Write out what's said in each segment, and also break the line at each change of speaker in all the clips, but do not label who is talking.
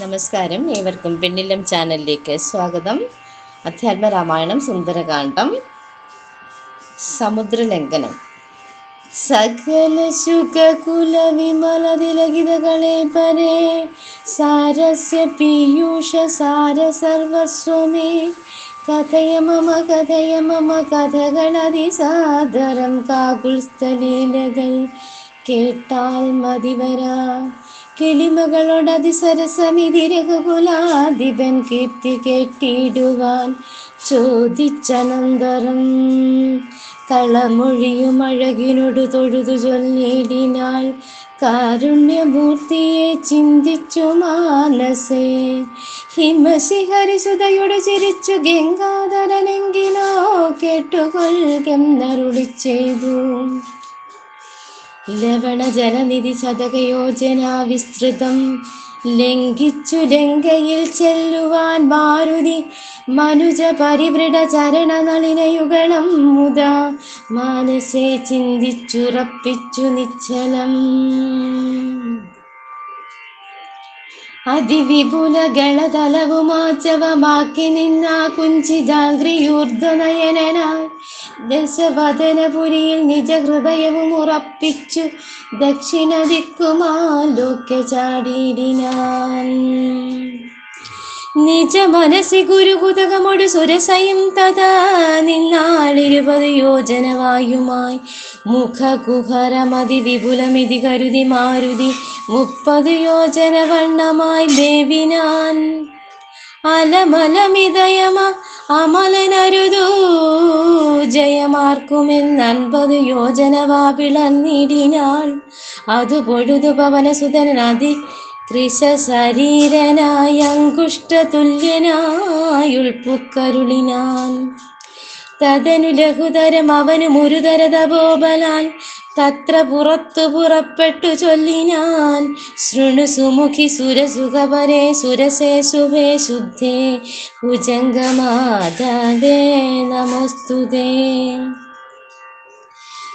നമസ്കാരം. ഏവർക്കും പെണ്ണിലം ചാനലിലേക്ക് സ്വാഗതം. അധ്യാത്മ രാമായണം സുന്ദരകാന്ഡം സമുദ്രലംഘനം. സകല ശുഖകുല വിമല തിലകിതകളെ പരേ സാരസ്യ പീയൂഷ സാര സർവസ്വമേ. കഥയ മമ കഥയ മമ കഥകളതിസാദരം കാകുൽസ്ഥലീലകൾ കേട്ടാൽ മതിവരാ. കിളിമകളോടതിസരസമിതിരകുലാധിപൻ കീർത്തി കെട്ടിയിടുവാൻ ചോദിച്ചനന്തരം. കളമൊഴിയും അഴകിനോട് തൊഴുതു ചൊല്ലിടിനാൾ കാരുണ്യമൂർത്തിയെ ചിന്തിച്ചു മാനസേ. ഹിമശിഹരിസുതയുടെ ചിരിച്ചു ഗംഗാധരനെങ്കിലോ കേട്ടുകൊൽ കേട്ടുകൊൽകെന്നരുളി ചെയ്തു ലവണ ജലനിധി ശതകയോജന വിസ്തൃതം. ലംഘിച്ചു ലങ്കയിൽ ചെല്ലുവാൻ മാരുതി. മനുജ പരിവൃഢ ചരണ നളിനയുഗളം മുത. മനസ്സെ ചിന്തിച്ചുറപ്പിച്ചു നിശ്ചലം. അതിവിപുല നിന്നാ കുഞ്ചിതാഗ്രിയൂർദ്ധനയനായി ദശവദനപുരിയിൽ നിജഹൃദയവും ഉറപ്പിച്ചു ദക്ഷിണ ദിക്കുമാലോക്യ ചാടിയിടിനാൻ നിജ മനസ്സി ഗുരുകുതകമൊടു സുരസയും തഥാ നിന്നാളിരുപത് യോജനവായുമായി മുഖകുഹരമതി വിപുലമിതി കരുതി മാരുതി മുപ്പത് യോജന വണ്ണമായി ദേവിനാൻ. അലമലമിതയമ അമലനരുതൂ ജയമാർക്കുമെന്നൻപത് യോജന വാപിളന്നിടിനാൾ അതു പൊഴുതു പവനസുതനതി കൃശ ശരീരനായ അങ്കുഷ്ടതുല്യനായുൾപ്പുക്കരുളിനാൻ. തതനു ലഘുതരം അവനു മുരുതര തപോബലാൽ തത്ര പുറത്തു പുറപ്പെട്ടു ചൊല്ലിനാൻ. ശൃണു സുമുഖി സുരസുഖപരേ സുരസേ ശുഭേ ശുദ്ധേ. ഭുജംഗമാതേ നമസ്തുതേ.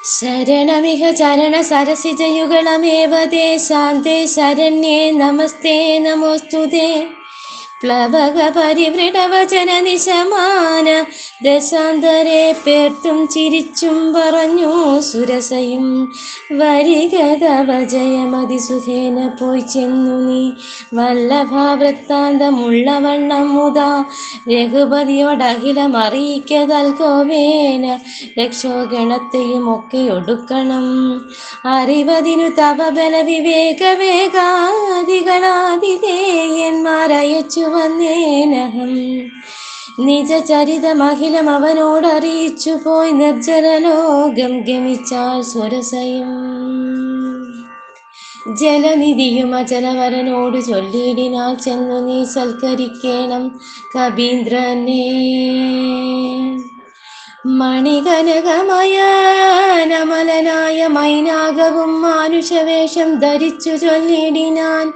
ശരണമിഹ ചരണ സരസിജയുഗളമേവ ശാന്തേ ശരണ്യേ നമസ്തേ നമോസ്തുതേ. പ്ലവക പരിവൃഢവചന നിശമാന ദശാന്തരെ പേർത്തും ചിരിച്ചും പറഞ്ഞു സുരസയും. വരികത ജയമതിസുഖേന പോയി ചെന്നു നീ. വല്ലഭാവൃത്താന്തമുള്ള വണ്ണം മുതാ രഘുപതിയോടഖിലം അറിയിക്കതൽ കോവേന. രക്ഷോഗണത്തെയും ഒക്കെ ഒടുക്കണം. അറിവതിനു തപബല വിവേകവേകാദികളാതിഥേയന്മാരയച്ചു വന്നേനഹം. നിജ ചരിതമഖിലം അവനോടറിയിച്ചു പോയി നിർജലോകം ഗമിച്ചാൽ സ്വരസയും. ജലനിധിയും അചലവരനോട് ചൊല്ലിയിടിനാൽ ചെന്നു നീ സൽക്കരിക്കണം കബീന്ദ്രനെ മണികനകമയ നമലനായ മൈനാകവും മാനുഷവേഷം ധരിച്ചു ചൊല്ലിടിനാൻ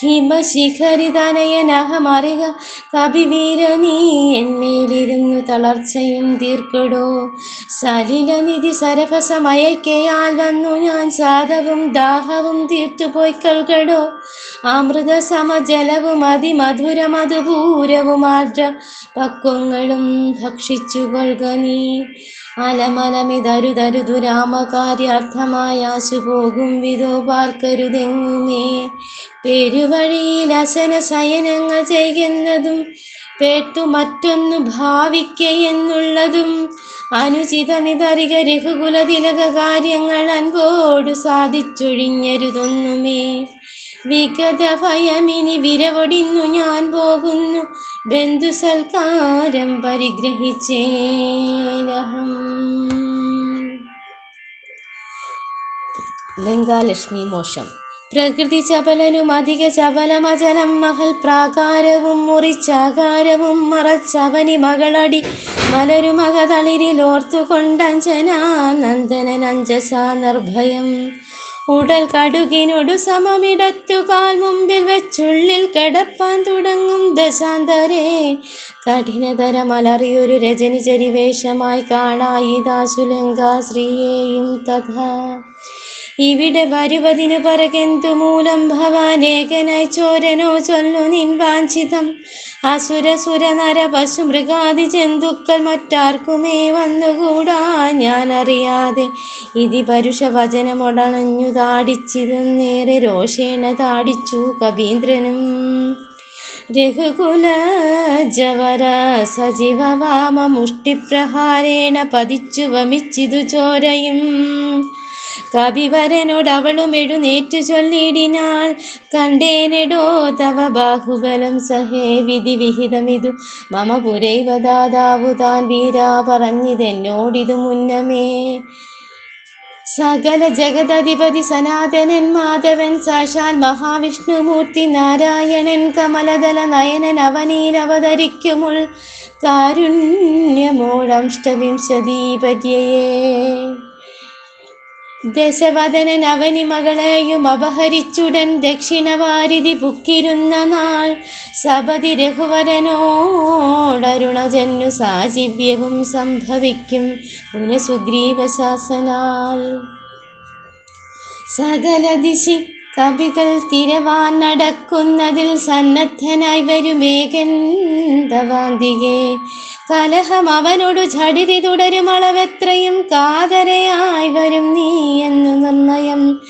ഹിമശിഖരിതനയനഹമറിക. കവിവീര നീ എന്നേലിരുന്നു തളർച്ചയും തീർക്കടോ. സലിലനിധി സരഭസമയക്കയാൽ വന്നു ഞാൻ സാധവും ദാഹവും തീർത്തുപോയി കൽകടോ അമൃത സമജലവും അതിമധുര ആർദ്ര പക്വങ്ങളും ഭക്ഷിച്ചു കൊൽക നീ. അലമലമിതരുതരുതു രാമകാര്യാർത്ഥമായ ആശു പോകും വിധോ പാർക്കരുതെങ്ങുമേ? പെരുവഴിയിൽ അസന ശയനങ്ങൾ ചെയ്യുന്നതും പേട്ടു മറ്റൊന്നു ഭാവിക്കയെന്നുള്ളതും അനുചിതമിതറിക രഘുകുലതിലക കാര്യങ്ങൾ അൻപോടു സാധിച്ചൊഴിഞ്ഞരുതൊന്നുമേ. വിഗത ഭയമിനി വിരവൊടിന്നു ഞാൻ പോകുന്നു. ബന്ധു സൽക്കാരം പരിഗ്രഹിച്ചേനഹം ലങ്കാലക്ഷ്മി മോശം. പ്രകൃതി ചപലനും അധിക ചപലമചലം മഹൽ പ്രാകാരവും മുറിച്ചാകാരവും മറച്ചവനി മകളടി. മലരുമക തളിരിലോർത്തു കൊണ്ടഞ്ജനാ നന്ദനൻ നഞ്ചസ നിർഭയം. ഉടൽ കടുകിനോട് സമമിടത്തു കാൽ മുമ്പിൽ വെച്ചുള്ളിൽ കിടപ്പാൻ തുടങ്ങും ദശാന്തരേ. കഠിനതരമലറിയൊരു രചനി ചരിവേഷമായി കാണായി ദാസുലങ്ക ശ്രീയേയും തഥാ. ഇവിടെ വരുവതിനു പറകെന്തു മൂലം ഭവാനേകനായി ചോരനോ ചൊല്ലു നിൻ വാഞ്ചിതം. അസുര സുര നര പശു മൃഗാദി ജന്തുക്കൾ മറ്റാർക്കുമേ വന്നുകൂടാ ഞാൻ അറിയാതെ ഇതി പരുഷ വചനമൊടണഞ്ഞു താടിച്ചിരുന്നേറെ രോഷേണ താടിച്ചു കവീന്ദ്രനും. രഘുകുല ജവര സജീവ വാമ മുഷ്ടിപ്രഹാരേണ പതിച്ചു വമിച്ചിതു ചോരയും. കവിവരനോട് അവളും എഴുന്നേറ്റു ചൊല്ലിടിനാൾ കണ്ടേനെടോ തവ ബാഹുബലം സഹേ വിധി വിഹിതമിതു. മമ പുരൈവദാതാവു താൻ വീരാ പറഞ്ഞിതെന്നോടിതു മുന്നമേ. സകല ജഗതധിപതി സനാതനൻ മാധവൻ സാക്ഷാൽ മഹാവിഷ്ണുമൂർത്തി നാരായണൻ കമലദല നയനൻ അവനീൽ അവതരിക്കുമുൾ. കാരുണ്യമോടംഷ്ടവിംശതീപര്യേ ദശവദനൻ അവനി മകളെയും അപഹരിച്ചുടൻ ദക്ഷിണവാരിധി പുക്കിരുന്ന നാൾ. സപതി രഘുവരനോടരുണജന്നു സാജിവ്യവും സംഭവിക്കും പുനഃസുഗ്രീവശാസനാൽ സകല ദിശി കവികൾ തിരവാൻ നടക്കുന്നതിൽ സന്നദ്ധനായി വരുമേകൻ ദവാന്തികെ കലഹം അവനോട് ചടിതി തുടരും അളവെത്രയും കാതരയായി വരും നീ എന്നു നിർണയം.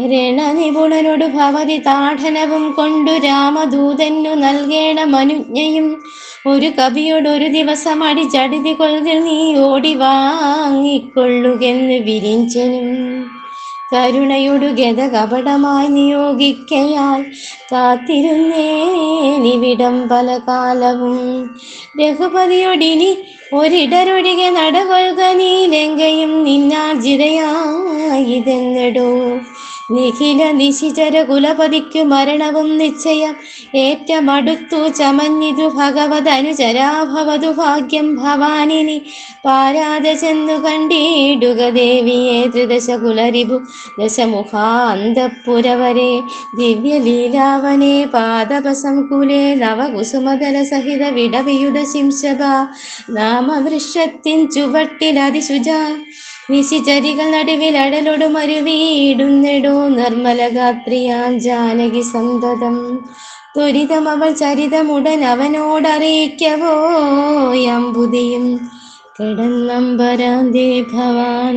രണനിപുണനോട് ഭവതി താഠനവും കൊണ്ടു രാമദൂതന്നു നൽകേണം അനുജ്ഞയും ഒരു കവിയോട് ഒരു ദിവസം അടി ചടിതി കൊള്ളിൽ നീ ഓടി വാങ്ങിക്കൊള്ളുകെന്ന് വിരിഞ്ചനും. കരുണയോടു ഗത കപടമായി നിയോഗിക്കയാൽ കാത്തിരുന്നേനിവിടം പല കാലവും. രഘുപതിയോടിനി ഒരിടരൊഴികെ നടകൊഴുക നീ ലങ്കയും നിന്നാർജിതയായിതെന്നിടോ നിഖില നിശിചര കുലപതിക്കു മരണവും നിശ്ചയം. ഏറ്റമടുത്തു ചമഞ്ഞിതു ഭഗവതനുചരാഭവതു ഭാഗ്യം ഭവാനിനി. പാരാത ചെന്നു കണ്ടിടുക ദേവിയെ ത്രിദശ കുലരിപു ദശമുഖാന്തപുരവരെ ദിവ്യലീലാവനെ പാദപസംകുലേ നവകുസുമതല സഹിത വിടവിയുധ ശിംശഭ. നാമവൃക്ഷത്തിൻ ചുവട്ടിലതിശുച നിശിചരികൾ നടുവിൽ അടലൊടും അരുവിയിടുന്നിടോ നിർമ്മല ഗാത്രിയാൻ ജാനകി സന്തതം. ത്വരിതം അവൾ ചരിതമുടൻ അവനോടറിയിക്കവോ അമ്പുതിയും കിടന്നമ്പരാന്തേ ഭവാൻ.